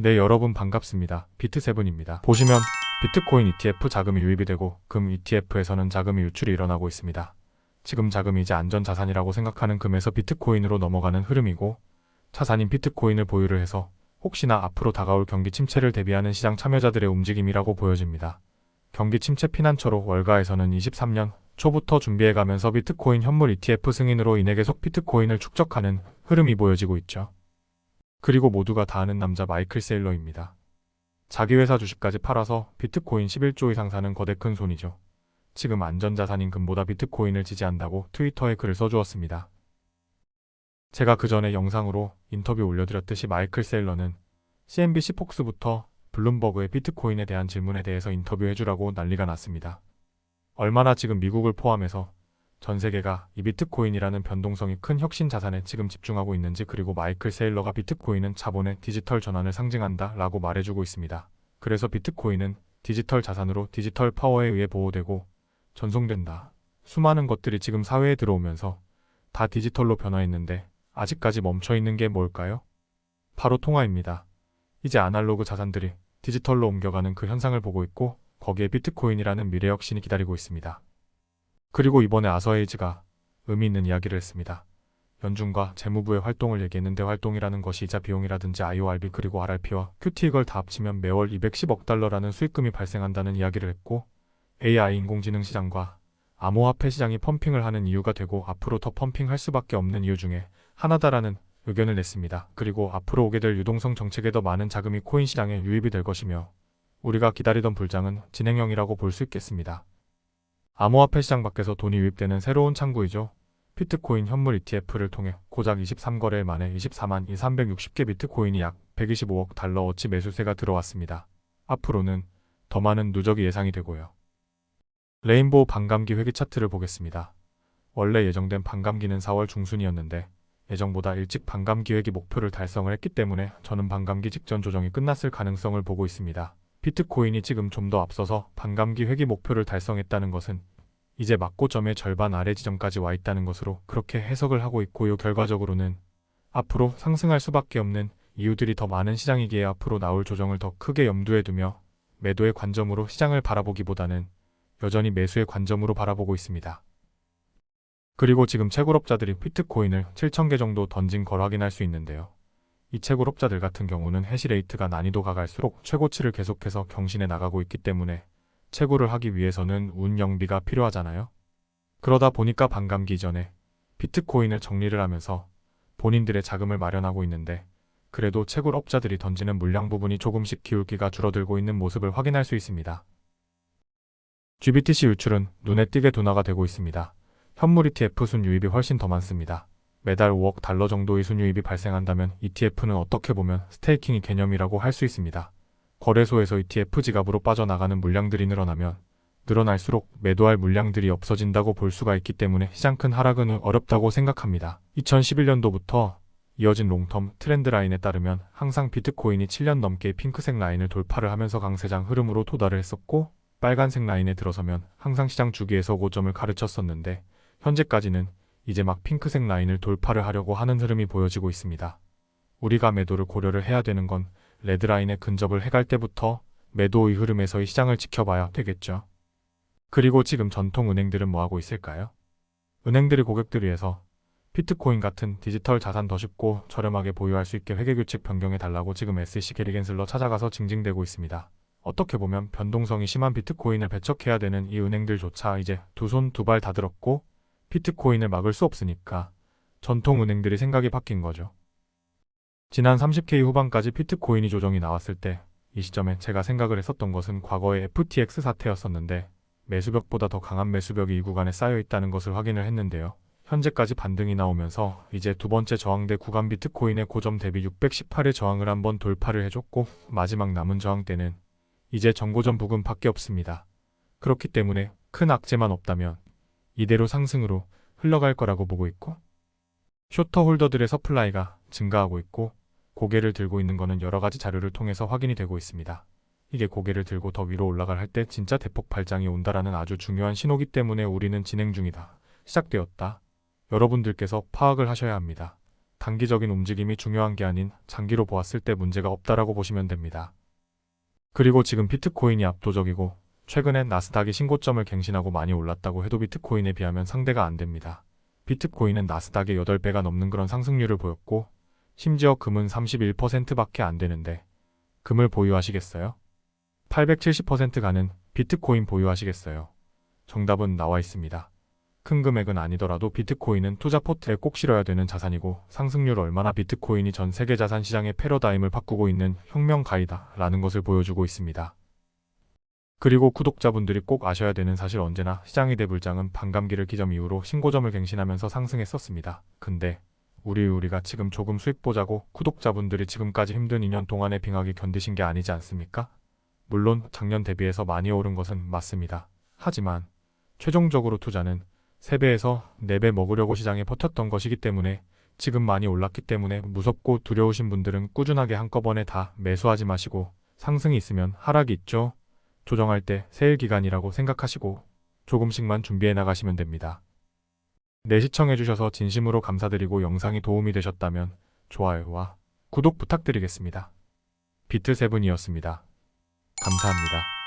네, 여러분 반갑습니다. 비트세븐입니다. 보시면 비트코인 ETF 자금이 유입이 되고 금 ETF에서는 자금이 유출이 일어나고 있습니다. 지금 자금이 이제 안전자산이라고 생각하는 금에서 비트코인으로 넘어가는 흐름이고 자산인 비트코인을 보유를 해서 혹시나 앞으로 다가올 경기 침체를 대비하는 시장 참여자들의 움직임이라고 보여집니다. 경기 침체 피난처로 월가에서는 23년 초부터 준비해가면서 비트코인 현물 ETF 승인으로 인해 계속 비트코인을 축적하는 흐름이 보여지고 있죠. 그리고 모두가 다 아는 남자 마이클 세일러입니다. 자기 회사 주식까지 팔아서 비트코인 11조 이상 사는 거대 큰 손이죠. 지금 안전자산인 금보다 비트코인을 지지한다고 트위터에 글을 써주었습니다. 제가 그 전에 영상으로 인터뷰 올려드렸듯이 마이클 세일러는 CNBC 폭스부터 블룸버그의 비트코인에 대한 질문에 대해서 인터뷰해주라고 난리가 났습니다. 얼마나 지금 미국을 포함해서 전 세계가 이 비트코인이라는 변동성이 큰 혁신 자산에 지금 집중하고 있는지 그리고 마이클 세일러가 비트코인은 자본의 디지털 전환을 상징한다 라고 말해주고 있습니다. 그래서 비트코인은 디지털 자산으로 디지털 파워에 의해 보호되고 전송된다. 수많은 것들이 지금 사회에 들어오면서 다 디지털로 변화했는데 아직까지 멈춰 있는 게 뭘까요? 바로 통화입니다. 이제 아날로그 자산들이 디지털로 옮겨가는 그 현상을 보고 있고 거기에 비트코인이라는 미래 혁신이 기다리고 있습니다. 그리고 이번에 아서에이즈가 의미 있는 이야기를 했습니다. 연준과 재무부의 활동을 얘기했는데 활동이라는 것이 이자 비용이라든지 IORB 그리고 RRP와 QT 이걸 다 합치면 매월 210억 달러라는 수익금이 발생한다는 이야기를 했고 AI 인공지능 시장과 암호화폐 시장이 펌핑을 하는 이유가 되고 앞으로 더 펌핑할 수밖에 없는 이유 중에 하나다라는 의견을 냈습니다. 그리고 앞으로 오게 될 유동성 정책에 더 많은 자금이 코인 시장에 유입이 될 것이며 우리가 기다리던 불장은 진행형이라고 볼 수 있겠습니다. 암호화폐 시장 밖에서 돈이 유입되는 새로운 창구이죠. 비트코인 현물 ETF를 통해 고작 23거래일 만에 24만 2,360개 비트코인이 약 125억 달러 어치 매수세가 들어왔습니다. 앞으로는 더 많은 누적이 예상이 되고요. 레인보우 반감기 회기 차트를 보겠습니다. 원래 예정된 반감기는 4월 중순이었는데 예정보다 일찍 반감기 회기 목표를 달성을 했기 때문에 저는 반감기 직전 조정이 끝났을 가능성을 보고 있습니다. 비트코인이 지금 좀 더 앞서서 반감기 회기 목표를 달성했다는 것은 이제 막고점의 절반 아래 지점까지 와 있다는 것으로 그렇게 해석을 하고 있고요. 결과적으로는 앞으로 상승할 수밖에 없는 이유들이 더 많은 시장이기에 앞으로 나올 조정을 더 크게 염두에 두며 매도의 관점으로 시장을 바라보기보다는 여전히 매수의 관점으로 바라보고 있습니다. 그리고 지금 채굴업자들이 비트코인을 7,000개 정도 던진 걸 확인할 수 있는데요. 이 채굴업자들 같은 경우는 해시레이트가 난이도가 갈수록 최고치를 계속해서 경신해 나가고 있기 때문에 채굴을 하기 위해서는 운 영비가 필요하잖아요. 그러다 보니까 반감기 전에 비트코인을 정리를 하면서 본인들의 자금을 마련하고 있는데 그래도 채굴업자들이 던지는 물량 부분이 조금씩 기울기가 줄어들고 있는 모습을 확인할 수 있습니다. GBTC 유출은 눈에 띄게 둔화가 되고 있습니다. 현물 ETF 순 유입이 훨씬 더 많습니다. 매달 5억 달러 정도의 순유입이 발생한다면 ETF는 어떻게 보면 스테이킹이 개념이라고 할 수 있습니다. 거래소에서 ETF 지갑으로 빠져나가는 물량들이 늘어나면 늘어날수록 매도할 물량들이 없어진다고 볼 수가 있기 때문에 시장 큰 하락은 어렵다고 생각합니다. 2011년도부터 이어진 롱텀 트렌드 라인에 따르면 항상 비트코인이 7년 넘게 핑크색 라인을 돌파를 하면서 강세장 흐름으로 도달을 했었고 빨간색 라인에 들어서면 항상 시장 주기에서 고점을 가르쳤었는데 현재까지는 이제 막 핑크색 라인을 돌파를 하려고 하는 흐름이 보여지고 있습니다. 우리가 매도를 고려를 해야 되는 건 레드라인에 근접을 해갈 때부터 매도의 흐름에서의 시장을 지켜봐야 되겠죠. 그리고 지금 전통 은행들은 뭐하고 있을까요? 은행들이 고객들 위해서 비트코인 같은 디지털 자산 더 쉽고 저렴하게 보유할 수 있게 회계규칙 변경해 달라고 지금 SEC 게리겐슬러 찾아가서 징징대고 있습니다. 어떻게 보면 변동성이 심한 비트코인을 배척해야 되는 이 은행들조차 이제 두 손 두 발 다 들었고 비트코인을 막을 수 없으니까 전통 은행들이 생각이 바뀐 거죠. 지난 30K 후반까지 비트코인이 조정이 나왔을 때 이 시점에 제가 생각을 했었던 것은 과거의 FTX 사태였었는데 매수벽보다 더 강한 매수벽이 이 구간에 쌓여 있다는 것을 확인을 했는데요. 현재까지 반등이 나오면서 이제 두 번째 저항대 구간 비트코인의 고점 대비 618의 저항을 한번 돌파를 해줬고 마지막 남은 저항대는 이제 정고점 부근 밖에 없습니다. 그렇기 때문에 큰 악재만 없다면 이대로 상승으로 흘러갈 거라고 보고 있고 쇼터 홀더들의 서플라이가 증가하고 있고 고개를 들고 있는 것은 여러 가지 자료를 통해서 확인이 되고 있습니다. 이게 고개를 들고 더 위로 올라갈 할 때 진짜 대폭 발장이 온다라는 아주 중요한 신호기 때문에 우리는 진행 중이다. 시작되었다. 여러분들께서 파악을 하셔야 합니다. 단기적인 움직임이 중요한 게 아닌 장기로 보았을 때 문제가 없다라고 보시면 됩니다. 그리고 지금 비트코인이 압도적이고 최근엔 나스닥이 신고점을 갱신하고 많이 올랐다고 해도 비트코인에 비하면 상대가 안 됩니다. 비트코인은 나스닥의 8배가 넘는 그런 상승률을 보였고 심지어 금은 31%밖에 안 되는데 금을 보유하시겠어요? 870% 가는 비트코인 보유하시겠어요? 정답은 나와 있습니다. 큰 금액은 아니더라도 비트코인은 투자 포트에 꼭 실어야 되는 자산이고 상승률 얼마나 비트코인이 전 세계 자산 시장의 패러다임을 바꾸고 있는 혁명가이다 라는 것을 보여주고 있습니다. 그리고 구독자분들이 꼭 아셔야 되는 사실 언제나 시장의 대불장은 반감기를 기점 이후로 신고점을 갱신하면서 상승했었습니다. 근데 우리 우리가 지금 조금 수익 보자고 구독자분들이 지금까지 힘든 2년 동안의 빙하기 견디신 게 아니지 않습니까? 물론 작년 대비해서 많이 오른 것은 맞습니다. 하지만 최종적으로 투자는 3배에서 4배 먹으려고 시장에 버텼던 것이기 때문에 지금 많이 올랐기 때문에 무섭고 두려우신 분들은 꾸준하게 한꺼번에 다 매수하지 마시고 상승이 있으면 하락이 있죠. 조정할 때 세일 기간이라고 생각하시고 조금씩만 준비해 나가시면 됩니다. 내 시청해주셔서 진심으로 감사드리고 영상이 도움이 되셨다면 좋아요와 구독 부탁드리겠습니다. 비트세븐이었습니다. 감사합니다.